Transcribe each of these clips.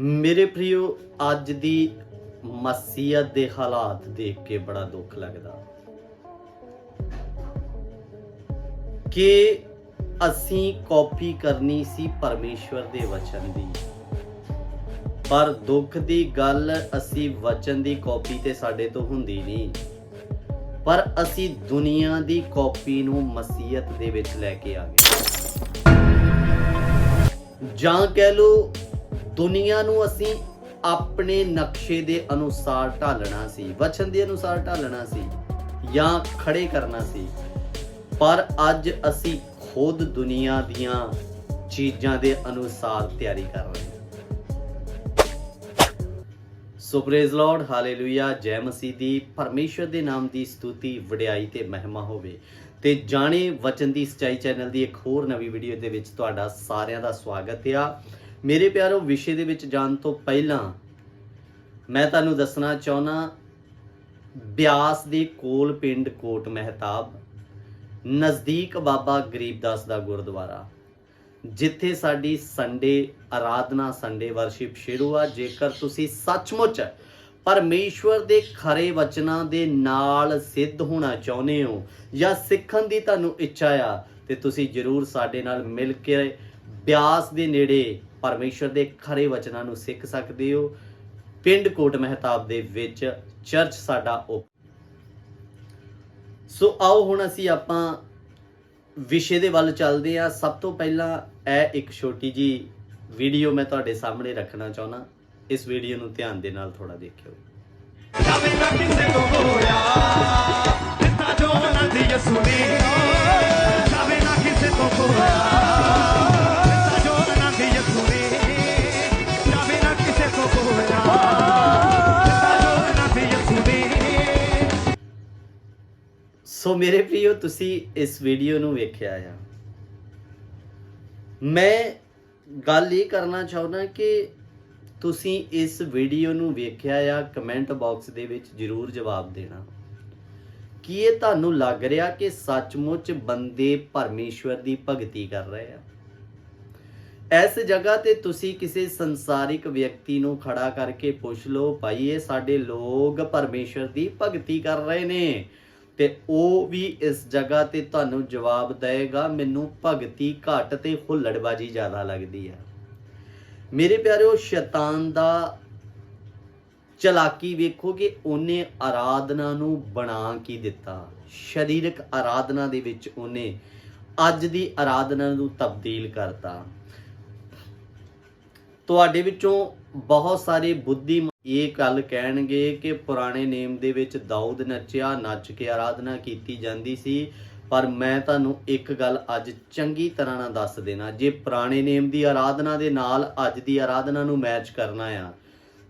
ਮੇਰੇ ਪ੍ਰਿਓ ਅੱਜ ਦੀ ਮਸੀਹਤ ਦੇ ਹਾਲਾਤ ਦੇਖ ਕੇ ਬੜਾ ਦੁੱਖ ਲੱਗਦਾ। ਕਿ ਅਸੀਂ ਕਾਪੀ ਕਰਨੀ ਸੀ ਪਰਮੇਸ਼ਵਰ ਦੇ ਵਚਨ ਦੀ। ਪਰ ਦੁੱਖ ਦੀ ਗੱਲ ਅਸੀਂ ਵਚਨ ਦੀ ਕਾਪੀ ਤੇ ਸਾਡੇ ਤੋਂ ਹੁੰਦੀ ਨਹੀਂ। ਪਰ ਅਸੀਂ ਦੁਨੀਆ ਦੀ ਕਾਪੀ ਨੂੰ ਮਸੀਹਤ ਦੇ ਵਿੱਚ ਲੈ ਕੇ ਆ ਗਏ। ਜਾਂ ਕਹਿ ਲੋ ਦੁਨੀਆ ਨੂੰ ਅਸੀਂ ਆਪਣੇ ਨਕਸ਼ੇ ਦੇ ਅਨੁਸਾਰ ਢਾਲਣਾ ਸੀ, ਵਚਨ ਦੇ ਅਨੁਸਾਰ ਢਾਲਣਾ ਸੀ ਜਾਂ ਖੜੇ ਕਰਨਾ ਸੀ। ਪਰ ਅੱਜ ਅਸੀਂ ਖੁਦ ਦੁਨੀਆ ਦੀਆਂ ਚੀਜ਼ਾਂ ਦੇ ਅਨੁਸਾਰ ਤਿਆਰੀ ਕਰ ਰਹੇ ਹਾਂ। ਸੋ ਪ੍ਰੇਜ਼ ਲਾਰਡ ਹਾਲੇਲੂਇਆ ਜੈ ਮਸੀਹ ਦੀ, ਪਰਮੇਸ਼ਵਰ ਦੇ ਨਾਮ ਦੀ ਸਤੁਤੀ, ਵਡਿਆਈ ਤੇ ਮਹਿਮਾ ਹੋਵੇ। ਤੇ ਜਾਣੇ ਵਚਨ ਦੀ ਸਚਾਈ ਚੈਨਲ ਦੀ ਇੱਕ ਹੋਰ ਨਵੀਂ ਵੀਡੀਓ ਦੇ ਵਿੱਚ ਤੁਹਾਡਾ ਸਾਰਿਆਂ ਦਾ ਸਵਾਗਤ ਆ। ਮੇਰੇ ਪਿਆਰੋ, ਵਿਸ਼ੇ ਦੇ ਵਿੱਚ ਜਾਣ ਤੋਂ ਪਹਿਲਾਂ ਮੈਂ ਤੁਹਾਨੂੰ ਦੱਸਣਾ ਚਾਹੁੰਦਾ, ਬਿਆਸ ਦੇ ਕੋਲ ਪਿੰਡ ਕੋਟ ਮਹਿਤਾਬ, ਨਜ਼ਦੀਕ ਬਾਬਾ ਗਰੀਬਦਾਸ ਦਾ ਗੁਰਦੁਆਰਾ, ਜਿੱਥੇ ਸਾਡੀ ਸੰਡੇ ਆਰਾਧਨਾ ਸੰਡੇ ਵਰਸ਼ਿਪ ਸ਼ੁਰੂ ਆ। ਜੇਕਰ ਤੁਸੀਂ ਸੱਚਮੁੱਚ ਪਰਮੇਸ਼ਵਰ ਦੇ ਖਰੇ ਵਚਨਾਂ ਦੇ ਨਾਲ ਸਿੱਧ ਹੋਣਾ ਚਾਹੁੰਦੇ ਹੋ ਜਾਂ ਸਿੱਖਣ ਦੀ ਤੁਹਾਨੂੰ ਇੱਛਾ ਆ, ਤੇ ਤੁਸੀਂ ਜਰੂਰ ਸਾਡੇ ਨਾਲ ਮਿਲ ਕੇ ਬਿਆਸ ਦੇ ਨੇੜੇ ਪਰਮੇਸ਼ਵਰ ਦੇ ਖਰੇ ਵਚਨਾਂ ਨੂੰ ਸਿੱਖ ਸਕਦੇ ਹੋ। ਪਿੰਡ ਕੋਟ ਮਹਿਤਾਬ ਦੇ ਵਿੱਚ ਚਰਚ ਸਾਡਾ ਓਪਨ ਸੋ ਆਓ ਹੁਣ ਅਸੀਂ ਆਪਾਂ ਵਿਸ਼ੇ ਦੇ ਵੱਲ ਚੱਲਦੇ ਆ ਸਭ ਤੋਂ ਪਹਿਲਾਂ ਇਹ ਇੱਕ ਛੋਟੀ ਜੀ ਵੀਡੀਓ ਮੈਂ ਤੁਹਾਡੇ ਸਾਹਮਣੇ ਰੱਖਣਾ ਚਾਹੁੰਦਾ। ਇਸ ਵੀਡੀਓ ਨੂੰ ਧਿਆਨ ਦੇ ਨਾਲ ਥੋੜਾ ਦੇਖਿਓ। ਜਾਵੇ ਨਾ ਕਿਸੇ ਤੋਂ ਹੋਇਆ ਦਿੱਤਾ ਜੋ ਉਹਨਾਂ ਦੀ ਯਸੂ ਨੇ ਸੋ ਮੇਰੇ ਪ੍ਰਿਓ ਤੁਸੀਂ ਇਸ ਵੀਡੀਓ ਨੂੰ ਵੇਖਿਆ ਆ। ਮੈਂ ਗੱਲ ਇਹ ਕਰਨਾ ਚਾਹੁੰਦਾ ਕਿ ਤੁਸੀਂ ਇਸ ਵੀਡੀਓ ਨੂੰ ਵੇਖਿਆ ਆ ਕਮੈਂਟ ਬਾਕਸ ਦੇ ਵਿੱਚ ਜਰੂਰ ਜਵਾਬ ਦੇਣਾ। ਕੀ ਇਹ ਤੁਹਾਨੂੰ ਲੱਗ ਰਿਹਾ ਕਿ ਸੱਚਮੁੱਚ ਬੰਦੇ ਪਰਮੇਸ਼ਵਰ ਦੀ ਭਗਤੀ ਕਰ ਰਹੇ ਆ? ਇਸ ਜਗ੍ਹਾ ਤੇ ਤੁਸੀਂ ਕਿਸੇ ਸੰਸਾਰਿਕ ਵਿਅਕਤੀ ਨੂੰ ਖੜਾ ਕਰਕੇ ਪੁੱਛ ਲਓ, ਭਾਈ, ਇਹ ਸਾਡੇ ਲੋਕ ਪਰਮੇਸ਼ਵਰ ਦੀ ਭਗਤੀ ਕਰ ਰਹੇ ਨੇ। ਤੇ ਉਹ ਵੀ ਇਸ ਜਗ੍ਹਾ ਤੇ ਤੁਹਾਨੂੰ ਜਵਾਬ ਦੇਵੇਗਾ, ਮੈਨੂੰ ਭਗਤੀ ਘੱਟ ਤੇ ਹੁੱਲੜਬਾਜੀ ਜ਼ਿਆਦਾ ਲੱਗਦੀ ਹੈ। ਮੇਰੇ ਪਿਆਰਿਓ, ਸ਼ੈਤਾਨ ਦਾ ਚਲਾਕੀ ਵੇਖੋ ਕਿ ਉਹਨੇ ਆਰਾਧਨਾ ਨੂੰ ਬਣਾ ਕੀ ਦਿੱਤਾ। ਸਰੀਰਕ ਆਰਾਧਨਾ ਦੇ ਵਿੱਚ ਉਹਨੇ ਅੱਜ ਦੀ ਆਰਾਧਨਾ ਨੂੰ ਤਬਦੀਲ ਕਰਤਾ। ਤੁਹਾਡੇ ਵਿੱਚੋਂ ਬਹੁਤ ਸਾਰੇ ਬੁੱਧੀ ਇਹ ਗੱਲ ਕਹਿਣਗੇ ਕਿ ਪੁਰਾਣੇ ਨੇਮ ਦੇ ਵਿੱਚ ਦਾਊਦ ਨੱਚਿਆ, ਨੱਚ ਕੇ ਆਰਾਧਨਾ ਕੀਤੀ ਜਾਂਦੀ ਸੀ। ਪਰ ਮੈਂ ਤੁਹਾਨੂੰ ਇੱਕ ਗੱਲ ਅੱਜ ਚੰਗੀ ਤਰ੍ਹਾਂ ਨਾਲ ਦੱਸ ਦੇਣਾ। ਜੇ ਪੁਰਾਣੇ ਨੇਮ ਦੀ ਆਰਾਧਨਾ ਦੇ ਨਾਲ ਅੱਜ ਦੀ ਆਰਾਧਨਾ ਨੂੰ ਮੈਚ ਕਰਨਾ ਆ,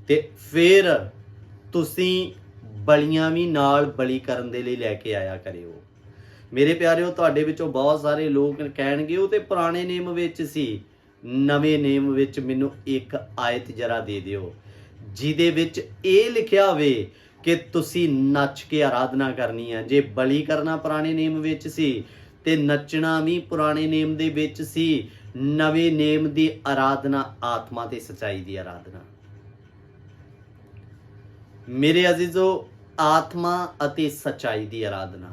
ਤੇ ਫਿਰ ਤੁਸੀਂ ਬਲੀਆਂ ਵੀ ਨਾਲ ਬਲੀ ਕਰਨ ਦੇ ਲਈ ਲੈ ਕੇ ਆਇਆ ਕਰਿਓ। ਮੇਰੇ ਪਿਆਰਿਓ, ਤੁਹਾਡੇ ਵਿੱਚੋਂ ਬਹੁਤ ਸਾਰੇ ਲੋਕ ਕਹਿਣਗੇ, ਉਹ ਤੇ ਪੁਰਾਣੇ ਨੇਮ ਵਿੱਚ ਸੀ। ਨਵੇਂ ਨੇਮ ਵਿੱਚ ਮੈਨੂੰ ਇੱਕ ਆਇਤ ਜਰਾ ਦੇ ਦਿਓ, ਜਿਹਦੇ ਵਿੱਚ ਇਹ ਲਿਖਿਆ ਹੋਵੇ ਕਿ ਤੁਸੀਂ ਨੱਚ ਕੇ ਆਰਾਧਨਾ ਕਰਨੀ ਹੈ ਜੇ ਬਲੀ ਕਰਨਾ ਪੁਰਾਣੇ ਨੇਮ ਵਿੱਚ ਸੀ, ਤੇ ਨੱਚਣਾ ਵੀ ਪੁਰਾਣੇ ਨੇਮ ਦੇ ਵਿੱਚ ਸੀ, ਨਵੇਂ ਨੇਮ ਦੀ ਆਰਾਧਨਾ, ਆਤਮਾ ਤੇ ਸਚਾਈ ਦੀ ਆਰਾਧਨਾ। ਮੇਰੇ ਅਜ਼ੀਜ਼ੋ, ਆਤਮਾ ਅਤੇ ਸਚਾਈ ਦੀ ਆਰਾਧਨਾ।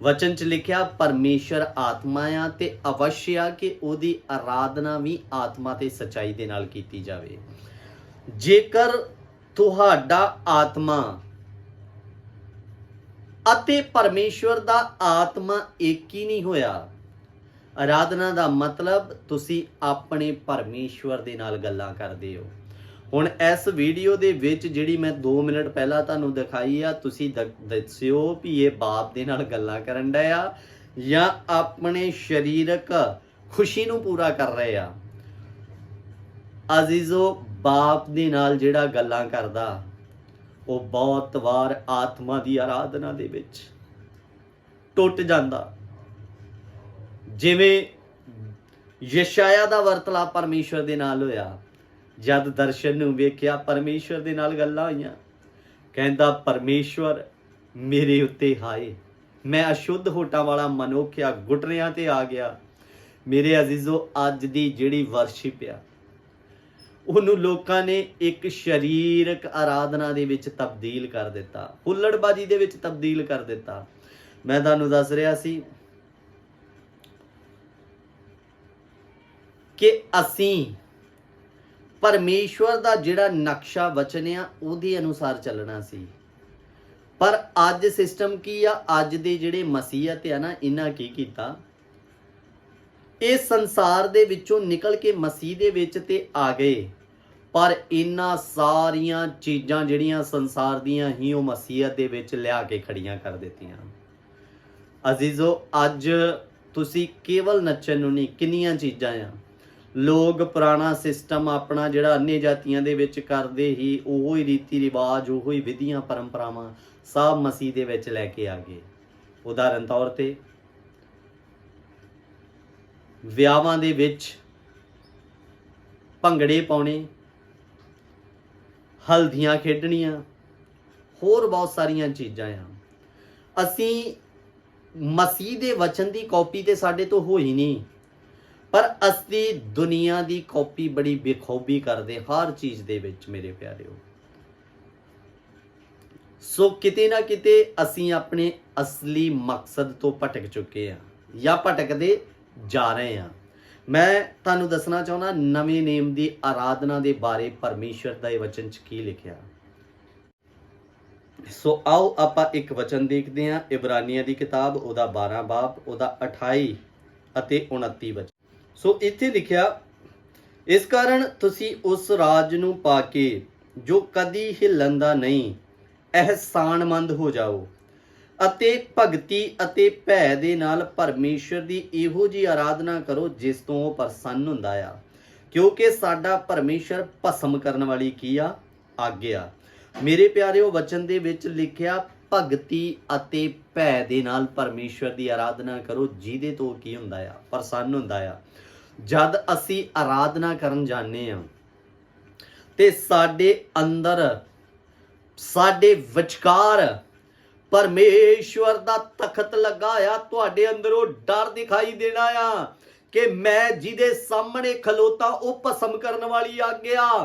ਵਚਨ ਚ ਲਿਖਿਆ ਪਰਮੇਸ਼ਰ ਆਤਮਾ ਆ ਤੇ ਅਵਸ਼ਯ ਆ ਕਿ ਉਹਦੀ ਆਰਾਧਨਾ ਵੀ ਆਤਮਾ ਤੇ ਸਚਾਈ ਦੇ ਨਾਲ ਕੀਤੀ ਜਾਵੇ ਜੇਕਰ ਤੁਹਾਡਾ ਆਤਮਾ ਅਤੇ ਪਰਮੇਸ਼ਵਰ ਦਾ ਆਤਮਾ ਇੱਕ ਹੀ ਨਹੀਂ ਹੋਇਆ ਆਰਾਧਨਾ ਦਾ ਮਤਲਬ ਤੁਸੀਂ ਆਪਣੇ ਪਰਮੇਸ਼ਵਰ ਦੇ ਨਾਲ ਗੱਲਾਂ ਕਰਦੇ ਹੋ ਹੁਣ ਇਸ ਵੀਡੀਓ ਦੇ ਵਿੱਚ ਜਿਹੜੀ ਮੈਂ 2 ਮਿੰਟ ਪਹਿਲਾਂ ਤੁਹਾਨੂੰ ਦਿਖਾਈ ਆ, ਤੁਸੀਂ ਦ- ਦੱਸਿਓ ਵੀ ਇਹ ਬਾਪ ਦੇ ਨਾਲ ਗੱਲਾਂ ਕਰਨ ਡਿਆ ਜਾਂ ਆਪਣੇ ਸਰੀਰਕ ਖੁਸ਼ੀ ਨੂੰ ਪੂਰਾ ਕਰ ਰਹੇ ਆ। ਅਜ਼ੀਜ਼ੋ ਬਾਪ ਦੇ ਨਾਲ ਜਿਹੜਾ ਗੱਲਾਂ ਕਰਦਾ, ਉਹ ਬਹੁਤ ਵਾਰ ਆਤਮਾ ਦੀ ਆਰਾਧਨਾ ਦੇ ਵਿੱਚ ਟੁੱਟ ਜਾਂਦਾ। ਜਿਵੇਂ ਯਸ਼ਾਇਆ ਦਾ ਵਰਤਲਾ ਪਰਮੇਸ਼ਵਰ ਦੇ ਨਾਲ ਹੋਇਆ। ਜਦ ਦਰਸ਼ਨ ਨੂੰ ਵੇਖਿਆ ਪਰਮੇਸ਼ਵਰ ਦੇ ਨਾਲ ਗੱਲਾਂ ਹੋਈਆਂ। ਕਹਿੰਦਾ, ਪਰਮੇਸ਼ਵਰ, ਮੇਰੇ ਉੱਤੇ ਹਾਏ, ਮੈਂ ਅਸ਼ੁੱਧ ਹੋਟਾਂ ਵਾਲਾ ਮਨੁੱਖ ਆ ਗੁਟਰਿਆਂ ਤੇ ਆ ਗਿਆ। ਮੇਰੇ ਅਜ਼ੀਜ਼ੋ, ਅੱਜ ਦੀ ਜਿਹੜੀ ਵਰਸ਼ਿਪ ਆ, ਉਹਨੂੰ ਲੋਕਾਂ ਨੇ ਇੱਕ ਸਰੀਰਕ ਆਰਾਧਨਾ ਦੇ ਵਿੱਚ ਤਬਦੀਲ ਕਰ ਦਿੱਤਾ। ਹੁੱਲੜਬਾਜੀ ਦੇ ਵਿੱਚ ਤਬਦੀਲ ਕਰ ਦਿੱਤਾ। ਮੈਂ ਤੁਹਾਨੂੰ ਦੱਸ ਰਿਹਾ ਸੀ ਕਿ ਅਸੀਂ ਪਰਮੇਸ਼ਵਰ ਦਾ ਜਿਹੜਾ ਨਕਸ਼ਾ ਵਚਨ ਆ, ਉਹਦੇ ਅਨੁਸਾਰ ਚੱਲਣਾ ਸੀ। ਪਰ ਅੱਜ ਸਿਸਟਮ ਕੀ ਆ? ਅੱਜ ਦੇ ਜਿਹੜੇ ਮਸੀਹਤ ਆ ਨਾ, ਇਹਨਾਂ ਕੀ ਕੀਤਾ? ਇਹ ਸੰਸਾਰ ਦੇ ਵਿੱਚੋਂ ਨਿਕਲ ਕੇ ਮਸੀਹ ਦੇ ਵਿੱਚ ਤੇ ਆ ਗਏ। ਪਰ ਇਹਨਾਂ ਸਾਰੀਆਂ ਚੀਜ਼ਾਂ ਜਿਹੜੀਆਂ ਸੰਸਾਰ ਦੀਆਂ ਹੀ ਉਹ ਮਸੀਹਤ ਦੇ ਵਿੱਚ ਲਿਆ ਕੇ ਖੜੀਆਂ ਕਰ ਦਿੱਤੀਆਂ। ਅਜ਼ੀਜ਼ੋ, ਅੱਜ ਤੁਸੀਂ ਕੇਵਲ ਨੱਚਣ ਨੂੰ ਨਹੀਂ, ਕਿੰਨੀਆਂ ਚੀਜ਼ਾਂ ਆ? ਲੋਕ ਪੁਰਾਣਾ ਸਿਸਟਮ ਆਪਣਾ ਜਿਹੜਾ ਅੰਨੇ ਜਾਤੀਆਂ ਦੇ ਵਿੱਚ ਕਰਦੇ ਹੀ ਉਹੋ ਹੀ ਰੀਤੀ ਰਿਵਾਜ, ਉਹੋ ਹੀ ਵਿਧੀਆਂ, ਪਰੰਪਰਾਵਾਂ ਸਭ ਮਸੀਹ ਦੇ ਵਿੱਚ ਲੈ ਕੇ ਆ ਗਏ। ਉਦਾਹਰਨ ਤੌਰ ਤੇ ਵਿਆਹਾਂ ਦੇ ਵਿੱਚ ਭੰਗੜੇ ਪਾਉਣੇ, ਹਲਦੀਆਂ ਖੇਡਣੀਆਂ, ਹੋਰ ਬਹੁਤ ਸਾਰੀਆਂ ਚੀਜ਼ਾਂ ਆ। ਅਸੀਂ ਮਸੀਹ ਦੇ ਵਚਨ ਦੀ ਕਾਪੀ ਤੇ ਸਾਡੇ ਤੋਂ ਹੋਈ ਨਹੀਂ। ਪਰ ਅਸੀਂ ਦੁਨੀਆ ਦੀ ਕਾਪੀ ਬੜੀ ਬੇਖੂਬੀ ਕਰਦੇ ਹਰ ਚੀਜ਼ ਦੇ ਵਿੱਚ, ਮੇਰੇ ਪਿਆਰਿਓ। ਸੋ ਕਿਤੇ ਨਾ ਕਿਤੇ ਅਸੀਂ ਆਪਣੇ ਅਸਲੀ ਮਕਸਦ ਤੋਂ ਭਟਕ ਚੁੱਕੇ ਆ ਜਾਂ ਭਟਕਦੇ ਜਾ ਰਹੇ ਆ ਮੈਂ ਤੁਹਾਨੂੰ ਦੱਸਣਾ ਚਾਹੁੰਦਾ, ਨਵੇਂ ਨੇਮ ਦੀ ਆਰਾਧਨਾ ਦੇ ਬਾਰੇ ਪਰਮੇਸ਼ਰ ਦਾ ਇਹ ਵਚਨ ਚ ਕੀ ਲਿਖਿਆ? ਸੋ ਆਓ ਆਪਾਂ ਇੱਕ ਵਚਨ ਦੇਖਦੇ ਹਾਂ, ਇਬਰਾਨੀਆਂ ਦੀ ਕਿਤਾਬ, ਉਹਦਾ 12 ਬਾਪ, ਉਹਦਾ 28 ਅਤੇ 29 ਵਚਨ ਸੋ ਇੱਥੇ ਲਿਖਿਆ, ਇਸ ਕਾਰਨ ਤੁਸੀਂ ਉਸ ਰਾਜ ਨੂੰ ਪਾ ਕੇ ਜੋ ਕਦੀ ਹਿੱਲਣ ਨਹੀਂ, ਅਹਿਸਾਨਮੰਦ ਹੋ ਜਾਓ। ਅਤੇ ਭਗਤੀ ਅਤੇ ਭੈ ਦੇ ਨਾਲ ਪਰਮੇਸ਼ਰ ਦੀ ਇਹੋ ਜੀ ਆਰਾਧਨਾ ਕਰੋ ਜਿਸ ਤੋਂ ਉਹ ਪ੍ਰਸੰਨ ਹੁੰਦਾ ਆ। ਕਿਉਂਕਿ ਸਾਡਾ ਪਰਮੇਸ਼ਰ ਭਸਮ ਕਰਨ ਵਾਲੀ ਕੀ ਆ? ਆਗਿਆ। ਮੇਰੇ ਪਿਆਰਿਓ, ਵਚਨ ਦੇ ਵਿੱਚ ਲਿਖਿਆ, ਭਗਤੀ ਅਤੇ ਭੈ ਦੇ ਨਾਲ ਪਰਮੇਸ਼ਰ ਦੀ ਆਰਾਧਨਾ ਕਰੋ, ਜਿਹਦੇ ਤੋਂ ਕੀ ਹੁੰਦਾ ਆ? ਪ੍ਰਸੰਨ ਹੁੰਦਾ ਆ। ਜਦ ਅਸੀਂ ਆਰਾਧਨਾ ਕਰਨ ਜਾਂਦੇ ਆ ਤੇ ਸਾਡੇ ਅੰਦਰ, ਸਾਡੇ ਵਿਚਕਾਰ ਪਰਮੇਸ਼ਵਰ ਦਾ ਤਖਤ ਲੱਗਾ ਆ, ਤੁਹਾਡੇ ਅੰਦਰ ਉਹ ਡਰ ਦਿਖਾਈ ਦੇਣਾ ਆ ਕਿ ਮੈਂ ਜਿਹਦੇ ਸਾਹਮਣੇ ਖਲੋਤਾ, ਉਹ ਭਸਮ ਕਰਨ ਵਾਲੀ ਆ ਗਿਆ।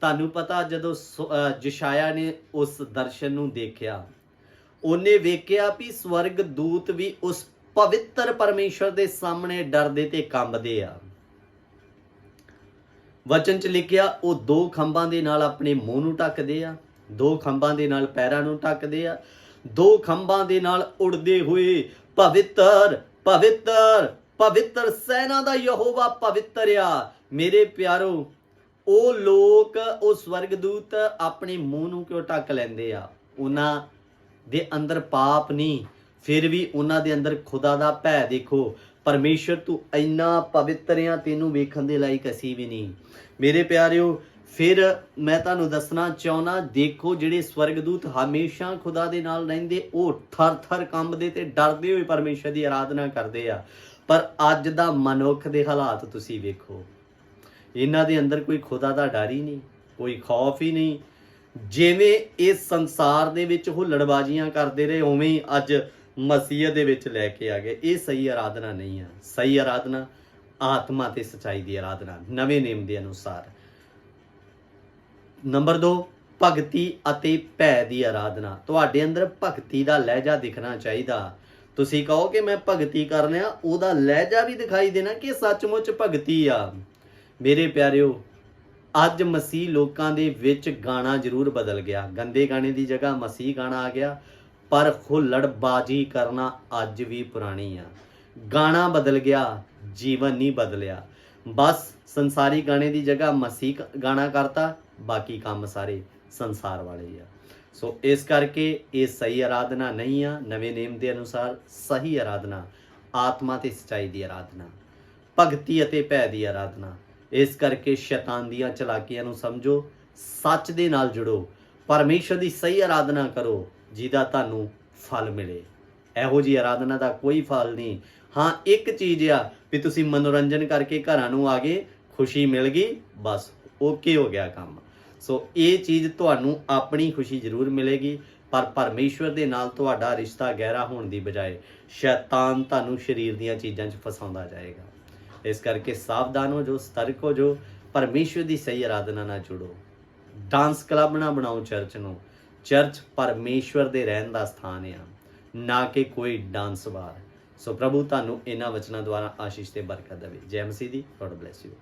ਤੁਹਾਨੂੰ ਪਤਾ ਜਦੋਂ ਸੁ- ਜਸ਼ਾਇਆ ਨੇ ਉਸ ਦਰਸ਼ਨ ਨੂੰ ਦੇਖਿਆ, ਉਹਨੇ ਵੇਖਿਆ ਵੀ ਸਵਰਗ ਦੂਤ ਵੀ ਉਸ ਪਵਿੱਤਰ ਪਰਮੇਸ਼ਰ ਦੇ ਸਾਹਮਣੇ ਡਰਦੇ ਤੇ ਕੰਬਦੇ ਆ। ਵਚਨ ਚ ਲਿਖਿਆ, ਉਹ ਦੋ ਖੰਭਾਂ ਦੇ ਨਾਲ ਆਪਣੇ ਮੂੰਹ ਨੂੰ ਢੱਕਦੇ ਆ, ਦੋ ਖੰਭਾਂ ਦੇ ਨਾਲ ਪੈਰਾਂ ਨੂੰ ਢੱਕਦੇ ਆ, ਦੋ ਖੰਭਾਂ ਦੇ ਨਾਲ ਉੜਦੇ ਹੋਏ ਪਵਿੱਤਰ ਪਵਿੱਤਰ ਪਵਿੱਤਰ ਸੈਨਾ ਦਾ ਯਹੋਵਾ ਪਵਿੱਤਰ ਆ। ਮੇਰੇ ਪਿਆਰੋ, ਉਹ ਲੋਕ, ਉਹ ਸਵਰਗਦੂਤ ਆਪਣੇ ਮੂੰਹ ਨੂੰ ਕਿਉਂ ਢੱਕ ਲੈਂਦੇ ਆ? ਉਹਨਾਂ ਦੇ ਅੰਦਰ ਪਾਪ ਨਹੀਂ ਫਿਰ ਵੀ ਉਹਨਾਂ ਦੇ ਅੰਦਰ ਖੁਦਾ ਦਾ ਭੈ ਦੇਖੋ, ਪਰਮੇਸ਼ਰ ਤੂੰ ਇੰਨਾ ਪਵਿੱਤਰ ਆ, ਤੈਨੂੰ ਵੇਖਣ ਦੇ ਲਾਇਕ ਅਸੀਂ ਵੀ ਨਹੀਂ। ਮੇਰੇ ਪਿਆਰਿਓ, ਫਿਰ ਮੈਂ ਤੁਹਾਨੂੰ ਦੱਸਣਾ ਚਾਹੁੰਦਾ, ਦੇਖੋ ਜਿਹੜੇ ਸਵਰਗਦੂਤ ਹਮੇਸ਼ਾ ਖੁਦਾ ਦੇ ਨਾਲ ਰਹਿੰਦੇ, ਉਹ ਥਰ-ਥਰ ਕੰਬਦੇ ਤੇ ਡਰਦੇ ਹੋਏ ਪਰਮੇਸ਼ਰ ਦੀ ਆਰਾਧਨਾ ਕਰਦੇ ਆ। ਪਰ ਅੱਜ ਦਾ ਮਨੁੱਖ ਦੇ ਹਾਲਾਤ ਤੁਸੀਂ ਵੇਖੋ। ਇਹਨਾਂ ਦੇ ਅੰਦਰ ਕੋਈ ਖੁਦਾ ਦਾ ਡਰ ਹੀ ਨਹੀਂ, ਕੋਈ ਖੌਫ ਹੀ ਨਹੀਂ। ਜਿਵੇਂ ਇਸ ਸੰਸਾਰ ਦੇ ਵਿੱਚ ਹੁੱਲੜਬਾਜ਼ੀਆਂ ਕਰਦੇ ਰਹੇ, ਉਵੇਂ ਹੀ ਅੱਜ ਮਸੀਹ ਦੇ ਵਿੱਚ ਲੈ ਕੇ ਆ ਗਏ। ਇਹ ਸਹੀ ਆਰਾਧਨਾ ਨਹੀਂ ਆ। ਸਹੀ ਆਰਾਧਨਾ ਆਤਮਾ ਤੇ ਸਚਾਈ ਦੀ ਆਰਾਧਨਾ, ਨਵੇਂ ਨੇਮ ਦੇ ਅਨੁਸਾਰ। ਨੰਬਰ 2 ਭਗਤੀ ਅਤੇ ਭੈ ਦੀ ਆਰਾਧਨਾ। ਤੁਹਾਡੇ ਅੰਦਰ ਭਗਤੀ ਦਾ ਲਹਿਜਾ ਦਿਖਣਾ ਚਾਹੀਦਾ। ਤੁਸੀਂ ਕਹੋ ਕਿ ਮੈਂ ਭਗਤੀ ਕਰ ਲਿਆ, ਉਹਦਾ ਲਹਿਜਾ ਵੀ ਦਿਖਾਈ ਦੇਣਾ ਕਿ ਸੱਚਮੁੱਚ ਭਗਤੀ ਆ। ਮੇਰੇ ਪਿਆਰਿਓ, ਅੱਜ ਮਸੀਹ ਲੋਕਾਂ ਦੇ ਵਿੱਚ ਗਾਣਾ ਜ਼ਰੂਰ ਬਦਲ ਗਿਆ। ਗੰਦੇ ਗਾਣੇ ਦੀ ਜਗ੍ਹਾ ਮਸੀਹ ਗਾਣਾ ਆ ਗਿਆ। ਪਰ ਹੁੱਲੜਬਾਜੀ ਕਰਨਾ ਅੱਜ ਵੀ ਪੁਰਾਣੀ ਆ। ਗਾਣਾ ਬਦਲ ਗਿਆ, ਜੀਵਨ ਨਹੀਂ ਬਦਲਿਆ। ਬਸ ਸੰਸਾਰੀ ਗਾਣੇ ਦੀ ਜਗ੍ਹਾ ਮਸੀਹ ਗਾਣਾ ਕਰਤਾ, ਬਾਕੀ ਕੰਮ ਸਾਰੇ ਸੰਸਾਰ ਵਾਲੇ ਆ। ਸੋ ਇਸ ਕਰਕੇ ਇਹ ਸਹੀ ਆਰਾਧਨਾ ਨਹੀਂ ਆ, ਨਵੇਂ ਨੇਮ ਦੇ ਅਨੁਸਾਰ ਸਹੀ ਆਰਾਧਨਾ, ਆਤਮਾ ਤੇ ਸਚਾਈ ਦੀ ਆਰਾਧਨਾ, ਭਗਤੀ ਅਤੇ ਭੈ ਦੀ ਆਰਾਧਨਾ। ਇਸ ਕਰਕੇ ਸ਼ੈਤਾਨ ਦੀਆਂ ਚਲਾਕੀਆਂ ਨੂੰ ਸਮਝੋ, ਸੱਚ ਦੇ ਨਾਲ ਜੁੜੋ, ਪਰਮੇਸ਼ਰ ਦੀ ਸਹੀ ਆਰਾਧਨਾ ਕਰੋ ਜਿਹਦਾ ਤੁਹਾਨੂੰ ਫਲ ਮਿਲੇ। ਇਹੋ ਜੀ ਆਰਾਧਨਾ ਦਾ ਕੋਈ ਫਲ ਨਹੀਂ। ਹਾਂ, ਇੱਕ ਚੀਜ਼ ਆ ਵੀ ਤੁਸੀਂ ਮਨੋਰੰਜਨ ਕਰਕੇ ਘਰਾਂ ਨੂੰ ਆ ਗਏ, ਖੁਸ਼ੀ ਮਿਲ ਗਈ, ਬਸ, ਓਕੇ ਹੋ ਗਿਆ ਕੰਮ। ਸੋ ਇਹ ਚੀਜ਼ ਤੁਹਾਨੂੰ ਆਪਣੀ ਖੁਸ਼ੀ ਜ਼ਰੂਰ ਮਿਲੇਗੀ, ਪਰ ਪਰਮੇਸ਼ਵਰ ਦੇ ਨਾਲ ਤੁਹਾਡਾ ਰਿਸ਼ਤਾ ਗਹਿਰਾ ਹੋਣ ਦੀ ਬਜਾਏ ਸ਼ੈਤਾਨ ਤੁਹਾਨੂੰ ਸਰੀਰ ਦੀਆਂ ਚੀਜ਼ਾਂ 'ਚ ਫਸਾਉਂਦਾ ਜਾਏਗਾ। ਇਸ ਕਰਕੇ ਸਾਵਧਾਨ ਹੋ ਜੋ ਸਤਰਕ ਹੋ ਜੋ ਪਰਮੇਸ਼ਵਰ ਦੀ ਸਹੀ ਆਰਾਧਨਾ ਨਾਲ ਜੁੜੋ। ਡਾਂਸ ਕਲੱਬ ਨਾ ਬਣਾਓ ਚਰਚ ਨੂੰ। ਚਰਚ ਪਰਮੇਸ਼ਵਰ ਦੇ ਰਹਿਣ ਦਾ ਸਥਾਨ ਆ, ਨਾ ਕਿ ਕੋਈ ਡਾਂਸ ਬਾਰ ਸੋ ਪ੍ਰਭੂ ਤੁਹਾਨੂੰ ਇਹਨਾਂ ਵਚਨਾਂ ਦੁਆਰਾ ਆਸ਼ੀਸ਼ ਤੇ ਬਰਕਤ ਦੇਵੇ। ਜੈ ਮਸੀਹ ਦੀ ਗੋਡ ਬlesਸ ਯੂ